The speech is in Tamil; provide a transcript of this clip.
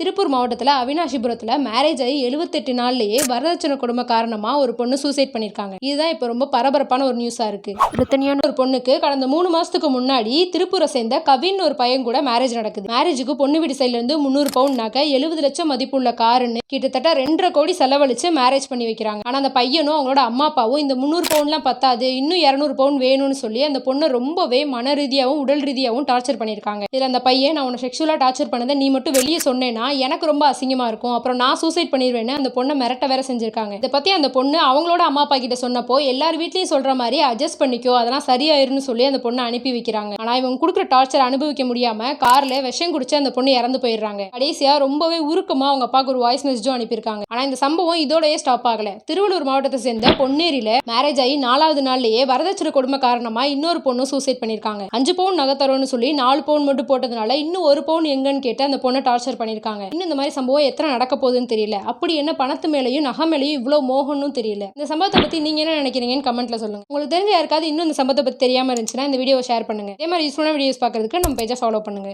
திருப்பூர் மாவட்டத்தில் அவினாஷிபுரத்தில் மேரேஜ் ஆகி எழுபத்தெட்டு நாள்லயே வரதட்சணை கொடுமை காரணமாக ஒரு பொண்ணு சூசைட் பண்ணியிருக்காங்க இதுதான் இப்போ ரொம்ப பரபரப்பான ஒரு நியூஸாக இருக்கு. பிரத்தனியான ஒரு பொண்ணுக்கு கடந்த மூணு மாசத்துக்கு முன்னாடி திருப்பூரை சேர்ந்த கவின் ஒரு பையன் கூட மேரேஜ் நடக்குது. மேரேஜுக்கு பொண்ணு வீடு சைட்ல இருந்து முந்நூறு பவுன் நகை எழுபது லட்சம் மதிப்புள்ள காருன்னு கிட்டத்தட்ட ரெண்டரை கோடி செலவழிச்சு மேரேஜ் பண்ணி வைக்கிறாங்க. ஆனால் அந்த பையனும் அவங்களோட அம்மா அப்பாவும் இந்த முந்நூறு பவுன்லாம் பத்தாது இன்னும் இரநூறு பவுன் வேணும்னு சொல்லி அந்த பொண்ணை ரொம்பவே மன ரீதியாகவும் உடல் ரீதியாகவும் டார்ச்சர் பண்ணியிருக்காங்க இதில் அந்த பையன் நான் உன்னை செக்ஷுவலாக டார்ச்சர் பண்ணதை நீ மட்டும் வெளியே சொன்னேன்னா எனக்கு ரொம்ப அசிங்கமாக இருக்கும். அப்புறம் நான் சூசைட் பண்ணிடுவேன்னு அந்த பொண்ணை மிரட்ட வேற செஞ்சிருக்காங்க. இதை பற்றி அந்த பொண்ணு அவங்களோட அம்மா அப்பா கிட்ட சொன்னப்போ எல்லார் வீட்லேயும் சொல்கிற மாதிரி அட்ஜஸ்ட் பண்ணிக்கோ அதெல்லாம் சரியாயிருன்னு சொல்லி அந்த பொண்ணை அனுப்பி வைக்கிறாங்க. ஆனால் இவங்க கொடுக்குற டார்ச்சர் அனுபவிக்க முடியாமல் காரில் விஷம் குடிச்சு அந்த பொண்ணு இறந்து போயிடுறாங்க. கடைசியாக ரொம்பவே உருக்கமாக அவங்க அப்பாவுக்கு ஒரு வாய்ஸ் மெசேஜும் அனுப்பியிருக்காங்க. ஆனால் இந்த சம்பவம் இதோடய ஸ்டாப் ஆகல. திருவள்ளூர் மாவட்டத்தை சேர்ந்த பொன்னேரியில மேரேஜ் ஆகி நாலாவது நாள்லயே வரதட்சணை கொடுமை காரணமா இன்னொரு பொண்ணு சூசைட் பண்ணியிருக்காங்க. அஞ்சு பவுன் நகை தரோன்னு சொல்லி நாலு பவுன் மட்டும் போட்டதுனால இன்னும் ஒரு பவுன் எங்கன்னு கேட்டு அந்த பொண்ணை டார்ச்சர் பண்ணியிருக்காங்க. இன்னும் இந்த மாதிரி சம்பவம் எத்தனை நடக்க போகுதுன்னு தெரியல. அப்படி என்ன பணத்து மேலேயும் நகை மேலேயும் இவ்வளோ மோகம்னு தெரியல. இந்த சம்பவத்தை பத்தி நீங்க என்ன நினைக்கிறீங்கன்னு கமெண்ட்ல சொல்லுங்க. உங்களுக்கு தெரிஞ்ச யாருக்காவது இன்னும் இந்த சம்பவத்தை பத்தி தெரியாம இருந்துச்சுன்னா இந்த வீடியோ ஷேர் பண்ணுங்க. இதே மாதிரி யூஸ்ஃபுல்லான வீடியோஸ் பார்க்கறதுக்கு நம்ம பேஜை ஃபாலோ பண்ணுங்க.